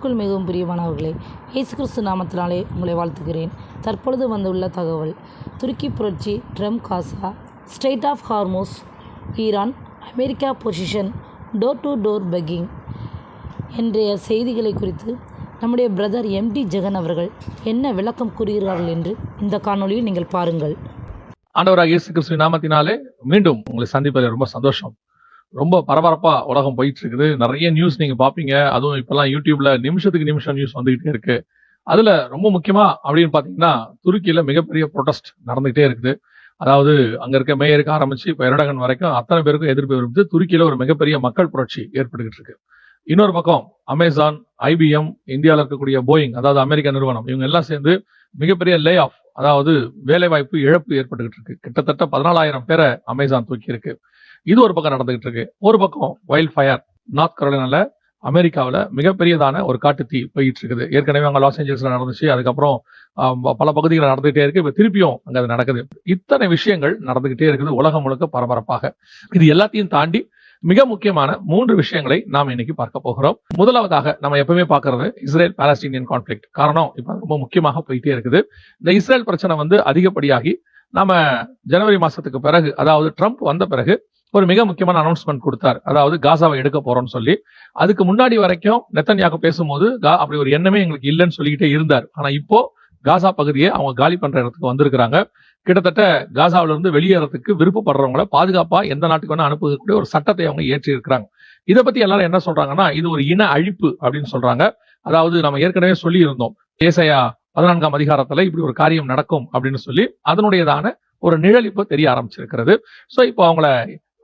கிறிஸ்துக்குள் மிகவும் பிரியமானவர்களே இயேசு கிறிஸ்து நாமத்தினாலே உங்களை வாழ்த்துகிறேன். தற்பொழுது வந்துள்ள தகவல். துருக்கி புரட்சி Trump Gaza strait of Hormuz Iran America position door to door packing என்ற செய்திகளை குறித்து நம்முடைய பிரதர் எம்டி ஜெகன் அவர்கள் என்ன விளக்கம் கூறுகிறார்கள் என்று இந்த காணொலியில் நீங்கள் பாருங்கள். ஆண்டவராக இயேசு கிறிஸ்து நாமத்தினாலே மீண்டும் உங்களை சந்திப்பதில் ரொம்ப சந்தோஷம். ரொம்ப பரபரப்பா உலகம் போயிட்டு இருக்குது நிறைய நியூஸ் நீங்க பாப்பீங்க. அதுவும் இப்பெல்லாம் யூடியூப்ல நிமிஷத்துக்கு நிமிஷம் நியூஸ் வந்துகிட்டே இருக்கு. அதுல ரொம்ப முக்கியமா அப்படின்னு பாத்தீங்கன்னா துருக்கியில மிகப்பெரிய ப்ரொடெஸ்ட் நடந்துகிட்டே இருக்குது. அதாவது அங்க இருக்க மேயருக்கு ஆரம்பிச்சு இப்ப எரடகன் வரைக்கும் அத்தனை பேருக்கும் எதிர்ப்பு இருந்து துருக்கியில ஒரு மிகப்பெரிய மக்கள் புரட்சி ஏற்பட்டுக்கிட்டு இருக்கு. இன்னொரு பக்கம் அமேசான் ஐபிஎம் இந்தியாவில் இருக்கக்கூடிய போயிங் அதாவது அமெரிக்க நிறுவனம் இவங்க எல்லாம் சேர்ந்து மிகப்பெரிய லே ஆஃப் அதாவது வேலைவாய்ப்பு இழப்பு ஏற்பட்டுக்கிட்டு இருக்கு. கிட்டத்தட்ட பதினாலாயிரம் பேரை அமேசான் தூக்கி இருக்கு. இது ஒரு பக்கம் நடந்துகிட்டு இருக்கு ஒரு பக்கம் வைல்ட் ஃபயர் நார்த் கரோலினால அமெரிக்காவில் மிகப்பெரியதான ஒரு காட்டு தீ போயிட்டு இருக்குது ஏற்கனவே அங்கே லாஸ் ஏஞ்சல்ஸில் நடந்துச்சு அதுக்கப்புறம் பல பகுதிகளில் நடந்துகிட்டே இருக்கு. இப்போ திருப்பியும் அங்கே அது நடக்குது. இத்தனை விஷயங்கள் நடந்துகிட்டே இருக்குது உலகம் முழுக்க பரபரப்பாக. இது எல்லாத்தையும் தாண்டி மிக முக்கியமான மூன்று விஷயங்களை நாம் இன்னைக்கு பார்க்க போகிறோம். முதலாவதாக நம்ம எப்பவுமே பார்க்கறது இஸ்ரேல் பாலஸ்டீனியன் கான்ஃபிளிக் காரணம் இப்போ ரொம்ப முக்கியமாக போயிட்டே இருக்குது. இந்த இஸ்ரேல் பிரச்சனை வந்து அதிகப்படியாகி நம்ம ஜனவரி மாசத்துக்கு பிறகு அதாவது ட்ரம்ப் வந்த பிறகு ஒரு மிக முக்கியமான அனௌன்ஸ்மெண்ட் கொடுத்தார். அதாவது காசாவை எடுக்க போறோம்னு சொல்லி. அதுக்கு முன்னாடி வரைக்கும் நெத்தன்யாக்கு பேசும்போது கா- அப்படி ஒரு எண்ணமே எங்களுக்கு இல்லைன்னு சொல்லிக்கிட்டே இருந்தார். ஆனா இப்போ காசா பகுதியை அவங்க காலி பண்ற இடத்துக்கு வந்திருக்கிறாங்க. கிட்டத்தட்ட காசாவில இருந்து வெளியேறதுக்கு விருப்பப்படுறவங்கள பாதுகாப்பா எந்த நாட்டுக்கு வேணா அனுப்பக்கூடிய ஒரு சட்டத்தை அவங்க ஏற்றி இருக்கிறாங்க இதை பத்தி எல்லாரும் என்ன சொல்றாங்கன்னா இது ஒரு இன அழிப்பு அப்படின்னு சொல்றாங்க. அதாவது நம்ம ஏற்கனவே சொல்லி இருந்தோம் ஏசையா பதினான்காம் அதிகாரத்துல இப்படி ஒரு காரியம் நடக்கும் அப்படின்னு சொல்லி அதனுடையதான ஒரு நிழல் இப்போ தெரிய ஆரம்பிச்சிருக்கிறது. ஸோ இப்போ அவங்கள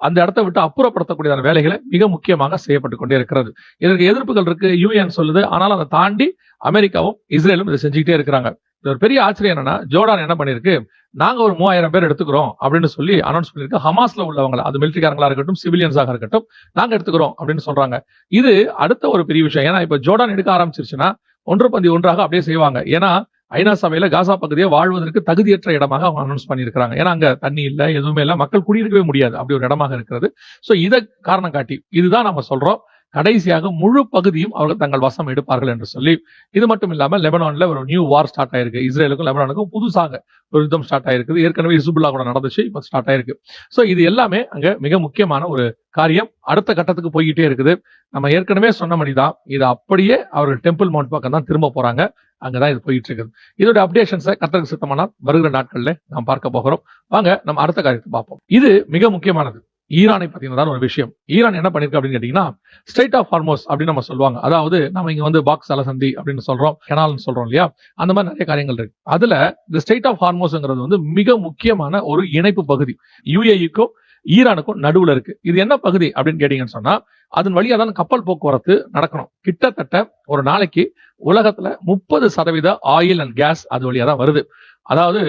அந்த இடத்தை விட்டு அப்புறப்படுத்தக்கூடியதான வேலைகளை மிக முக்கியமாக செய்யப்பட்டு கொண்டே இருக்கிறது. இதற்கு எதிர்ப்புகள் இருக்கு. யூஎன் சொல்லுது. ஆனால் அதை தாண்டி அமெரிக்காவும் இஸ்ரேலும் இதை செஞ்சுக்கிட்டே இருக்கிறாங்க. இது ஒரு பெரிய ஆச்சரியம் என்னன்னா ஜோர்டான் என்ன பண்ணிருக்கு நாங்க ஒரு மூவாயிரம் பேர் எடுத்துக்கிறோம் அப்படின்னு சொல்லி அனௌன்ஸ் பண்ணிருக்கு ஹமாஸ்ல உள்ளவங்க அது மிலிட்டரிக்காரங்களா இருக்கட்டும் சிவிலியன்ஸாக இருக்கட்டும் நாங்க எடுத்துக்கிறோம் அப்படின்னு சொல்றாங்க. இது அடுத்த ஒரு பெரிய விஷயம். ஏன்னா இப்ப ஜோர்டான் எடுக்க ஆரம்பிச்சிருச்சுன்னா ஒன்று பந்தி ஒன்றாக அப்படியே செய்வாங்க. ஏன்னா ஐநா சபையில காசா பகுதியை வாழ்வதற்கு தகுதியற்ற இடமாக அவங்க அனௌன்ஸ் பண்ணியிருக்காங்க ஏன்னா அங்க தண்ணி இல்லை எதுவுமே இல்லை. மக்கள் குடியிருக்கவே முடியாது. அப்படி ஒரு இடமாக இருக்கிறது. ஸோ இதை காரணம் காட்டி இதுதான் நம்ம சொல்றோம். கடைசியாக முழு பகுதியும் அவர்கள் தங்கள் வசம் எடுப்பார்கள் என்று சொல்லி இது மட்டும் இல்லாமல் லெபனான்ல ஒரு நியூ வார் ஸ்டார்ட் ஆயிருக்கு. இஸ்ரேலுக்கும் லெபனானுக்கும் புதுசாக ஒரு யுத்தம் ஸ்டார்ட் ஆயிருக்குது. ஏற்கனவே இசுபுல்லா கூட நடந்துச்சு இப்போ ஸ்டார்ட் ஆயிருக்கு. ஸோ இது எல்லாமே அங்க மிக முக்கியமான ஒரு காரியம். அடுத்த கட்டத்துக்கு போய்கிட்டே இருக்குது. நம்ம ஏற்கனவே சொன்ன மணி தான் இது அப்படியே அவர்கள் டெம்பிள் மவுண்ட் பக்கம் தான் திரும்ப போறாங்க. அங்கதான் இது போயிட்டு இருக்குது இதோட அப்டேஷன்ஸை கத்தருக்கு சுத்தமானால் வருகிற நாட்கள்ல நாம் பார்க்க போகிறோம். வாங்க நம்ம அடுத்த காரியத்தை பார்ப்போம். இது மிக முக்கியமானது. ஈரானை பத்தினதான ஒரு விஷயம். ஈரான் என்ன பண்ணிருக்கு அப்படின்னு கேட்டீங்கன்னா ஸ்டேட் ஆஃப் ஃபார்மோஸ் அப்படின்னு நம்ம சொல்லுவாங்க. அதாவது நம்ம இங்க வந்து பாக்ஸ் அலசந்தி அப்படின்னு சொல்றோம் கெனால்னு சொல்றோம் இல்லையா? அந்த மாதிரி நிறைய காரியங்கள் இருக்கு. அதுல இந்த ஸ்டேட் ஆஃப் ஹார்மோஸ்ங்கிறது வந்து மிக முக்கியமான ஒரு இணைப்பு பகுதி. யுஏஇக்கும் ஈரானுக்கும் நடுவில் இருக்கு. இது என்ன பகுதி அப்படின்னு கேட்டீங்கன்னு சொன்னா அதன் வழியாக தான் கப்பல் போக்குவரத்து நடக்கணும். கிட்டத்தட்ட ஒரு நாளைக்கு உலகத்துல முப்பது சதவீத ஆயில் அண்ட் கேஸ் அது வழியாக தான் வருது. அதாவது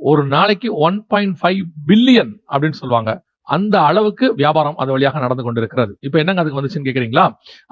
ஒரு நாளைக்கு ஒன் பாயிண்ட் ஃபைவ் பில்லியன் அப்படின்னு சொல்லுவாங்க. அந்த அளவுக்கு வியாபாரம் அது வழியாக நடந்து கொண்டிருக்கிறது. இப்போ என்னங்க அதுக்கு வந்துச்சுன்னு கேட்குறீங்களா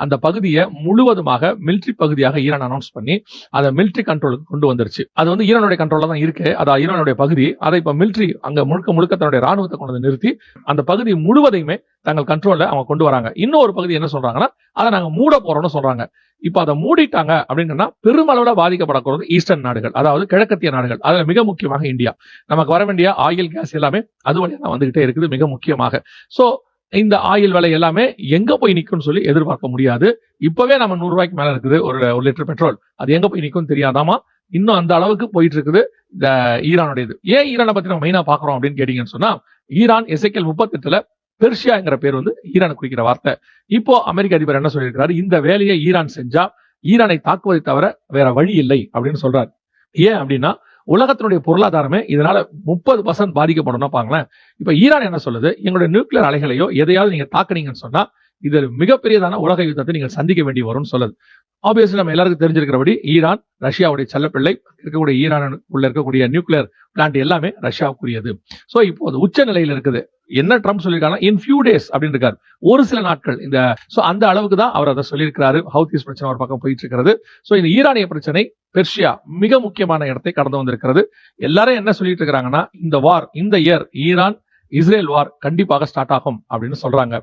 அந்த பகுதியை முழுவதுமாக மிலிட்ரி பகுதியாக ஈரான் அனௌன்ஸ் பண்ணி அதை மிலிட்ரி கண்ட்ரோலுக்கு கொண்டு வந்துருச்சு. அது வந்து ஈரானுடைய கண்ட்ரோலில் தான் இருக்கு. அது ஈரானுடைய பகுதி. அதை இப்போ மிலிட்ரி அங்கே முழுக்க முழுக்க தன்னுடைய ராணுவத்தை கொண்டு வந்து நிறுத்தி அந்த பகுதி முழுவதையுமே தங்கள் கண்ட்ரோலில் அவங்க கொண்டு வராங்க. இன்னொரு பகுதி என்ன சொல்றாங்கன்னா அதை நாங்கள் மூட போறோம்னு சொல்றாங்க. இப்போ அதை மூடிட்டாங்க அப்படின்னா பெருமளவில் பாதிக்கப்படக்கூடாது ஈஸ்டர்ன் நாடுகள் அதாவது கிழக்கத்திய நாடுகள் அதில் மிக முக்கியமாக இந்தியா. நமக்கு வர வேண்டிய ஆயில் கேஸ் எல்லாமே அது வழியாக தான் வந்துகிட்டே இருக்குது மிக முக்கியமாக. ஸோ இந்த ஆயில் விலை எல்லாமே எங்க போய் நிக்கும்னு சொல்லி எதிர்பார்க்க முடியாது. இப்பவே நம்ம நூறு ரூபாய்க்கு மேல இருக்குது ஒரு ஒரு லிட்டர் பெட்ரோல். அது எங்க போய் நிற்கும் தெரியாதாமா? இன்னும் அந்த அளவுக்கு போயிட்டு இருக்குது இந்த ஈரானுடையது. ஏன் ஈரானை பத்தி நம்ம மெயினா பாக்குறோம் அப்படின்னு கேட்டீங்கன்னு சொன்னா ஈரான் எசைக்கல் முப்பத்தெட்டுல பெர்ஷியாங்கிற பேர் வந்து ஈரானை குறிக்கிற வார்த்தை. இப்போ அமெரிக்க அதிபர் என்ன சொல்லியிருக்காரு இந்த வேலையை ஈரான் செஞ்சா ஈரானை தாக்குவதை தவிர வேற வழி இல்லை அப்படின்னு சொல்றாரு. ஏன் அப்படின்னா உலகத்தினுடைய பொருளாதாரமே இதனால முப்பது பர்சன்ட் பாதிக்கப்படணும் பாங்களேன் இப்ப ஈரான் என்ன சொல்லுது? எங்களுடைய நியூக்ளியர் அலைகளையோ எதையாவது நீங்க தாக்குனீங்கன்னு சொன்னா இது மிகப்பெரியதான உலக யுத்தத்தை நீங்கள் சந்திக்க வேண்டி வரும்னு சொல்லுது. ஆப்வியஸ்லி நம்ம எல்லாருக்கும் தெரிஞ்சிருக்கிறபடி ஈரான் ரஷ்யாவுடைய செல்லப்பிள்ளை இருக்கக்கூடிய ஈரான் உள்ள இருக்கக்கூடிய நியூக்ளியர் பிளான்ட் எல்லாமே ரஷ்யாவுக்குரியது. ஸோ இப்போது உச்ச நிலையில் இருக்குது. என்ன ட்ரம்ப் சொல்லியிருக்காங்கன்னா இன் ஃபியூ டேஸ் அப்படின்னு இருக்காரு. ஒரு சில நாட்கள். இந்த சோ அந்த அளவுக்கு தான் அவர் அதை சொல்லியிருக்கிறாரு. ஹவுதீஸ் பிரச்சனை ஒரு பக்கம் போயிட்டு இருக்கிறது ஸோ இந்த ஈரானிய பிரச்சனை பெர்ஷியா மிக முக்கியமான இடத்தை கடந்து வந்திருக்கிறது. எல்லாரும் என்ன சொல்லிட்டு இருக்கிறாங்கன்னா இந்த வார் இந்த இயர் ஈரான் இஸ்ரேல் வார் கண்டிப்பாக ஸ்டார்ட் ஆகும் அப்படின்னு சொல்றாங்க.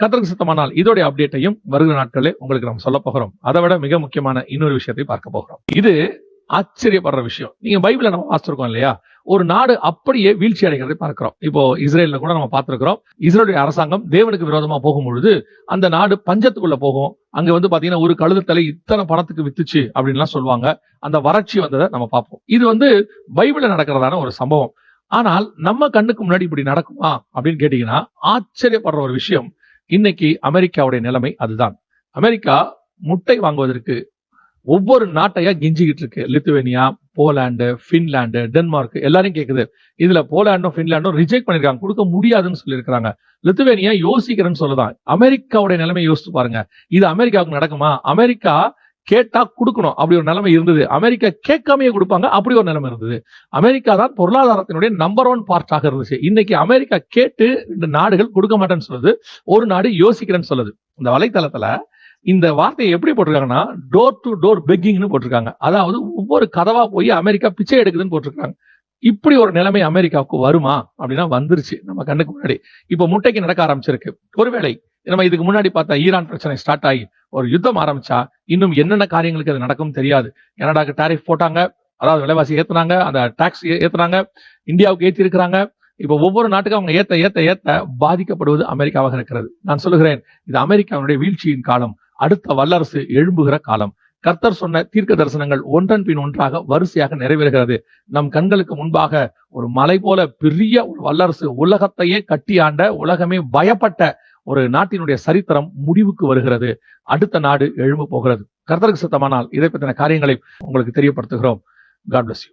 கத்தருக்கு சுத்தமானால் இதோடைய அப்டேட்டையும் வருகிற நாட்களே உங்களுக்கு நம்ம சொல்ல போகிறோம். அதை விட மிக முக்கியமான இன்னொரு விஷயத்தை பார்க்க போகிறோம். இது ஆச்சரியப்படுற விஷயம். நீங்க பைபிள நம்ம வாசிச்சிருக்கோம் இல்லையா? ஒரு நாடு அப்படியே வீழ்ச்சி அடைகிறதை பார்க்கிறோம். இப்போ இஸ்ரேலில் கூட நம்ம பார்த்துருக்கிறோம். இஸ்ரேலுடைய அரசாங்கம் தேவனுக்கு விரோதமாக போகும் பொழுது அந்த நாடு பஞ்சத்துக்குள்ள போகும். அங்க வந்து பாத்தீங்கன்னா ஒரு கழுதத்தலை இத்தனை பணத்துக்கு வித்துச்சு அப்படின்லாம் சொல்லுவாங்க. அந்த வறட்சி வந்ததை நம்ம பார்ப்போம். இது வந்து பைபிள்ல நடக்கிறதான ஒரு சம்பவம். ஆனால் நம்ம கண்ணுக்கு முன்னாடி இப்படி நடக்குமா அப்படின்னு கேட்டீங்கன்னா ஆச்சரியப்படுற ஒரு விஷயம். இன்னைக்கு அமெரிக்காவுடைய நிலைமை அதுதான். அமெரிக்கா முட்டை வாங்குவதற்கு ஒவ்வொரு நாட்டையா கெஞ்சிக்கிட்டு இருக்கு. லித்துவேனியா போலாண்டு பின்லாண்டு டென்மார்க் எல்லாரையும் கேக்குது. இதுல போலாண்டும் பின்லாண்டும் ரிஜெக்ட் பண்ணிருக்காங்க. கொடுக்க முடியாதுன்னு சொல்லியிருக்காங்க லித்துவேனியா யோசிக்கிறேன்னு சொல்லுதான். அமெரிக்காவுடைய நிலைமை யோசிச்சு பாருங்க. இது அமெரிக்காவுக்கு நடக்குமா? அமெரிக்கா கேட்டா கொடுக்கணும். அப்படி ஒரு நிலைமை இருந்தது. அமெரிக்கா கேட்காமையே கொடுப்பாங்க. அப்படி ஒரு நிலைமை இருந்தது. அமெரிக்கா தான் பொருளாதாரத்தினுடைய நம்பர் ஒன் பார்ட்டாக இருந்துச்சு. இன்னைக்கு அமெரிக்கா கேட்டு இந்த நாடுகள் கொடுக்க மாட்டேன்னு சொல்லுது. ஒரு நாடு யோசிக்கிறேன்னு சொல்லுது. இந்த வலைத்தளத்துல இந்த வார்த்தையை எப்படி போட்டிருக்காங்கன்னா டோர் டு டோர் பெக்கிங்னு போட்டிருக்காங்க. அதாவது ஒவ்வொரு கதவா போய் அமெரிக்கா பிச்சை எடுக்குதுன்னு போட்டிருக்காங்க. இப்படி ஒரு நிலைமை அமெரிக்காவுக்கு வருமா அப்படின்னா வந்துருச்சு நம்ம கண்ணுக்கு முன்னாடி. இப்ப முட்டைக்கு நடக்க ஆரம்பிச்சிருக்கு. ஒருவேளை நம்ம இதுக்கு முன்னாடி பார்த்தா ஈரான் பிரச்சனை ஸ்டார்ட் ஆகி ஒரு யுத்தம் ஆரம்பிச்சா இன்னும் என்னென்ன காரியங்களுக்கு அது நடக்கும் தெரியாது. கனடாக்கு டாரிஃப் போட்டாங்க. அதாவது விலைவாசி ஏத்துனாங்க. அந்த டாக்ஸ் ஏத்துனாங்க. இந்தியாவுக்கு ஏத்தி இருக்கிறாங்க இப்ப ஒவ்வொரு நாட்டுக்கும் அவங்க ஏத்த ஏத்த ஏத்த பாதிக்கப்படுவது அமெரிக்காவாக இருக்கிறது. நான் சொல்லுகிறேன் இது அமெரிக்காவுடைய வீழ்ச்சியின் காலம். அடுத்த வல்லரசு எழும்புகிற காலம். கர்த்தர் சொன்ன தீர்க்க தரிசனங்கள் ஒன்றன் பின் ஒன்றாக வரிசையாக நிறைவேறுகிறது. நம் கண்களுக்கு முன்பாக ஒரு மலை போல பெரிய ஒரு வல்லரசு உலகத்தையே கட்டியாண்ட உலகமே பயப்பட்ட ஒரு நாட்டினுடைய சரித்திரம் முடிவுக்கு வருகிறது. அடுத்த நாடு எழும்ப போகிறது. கர்த்தருக்கு சுத்தமானால் இதை பற்றின காரியங்களை உங்களுக்கு தெரியப்படுத்துகிறோம். God bless you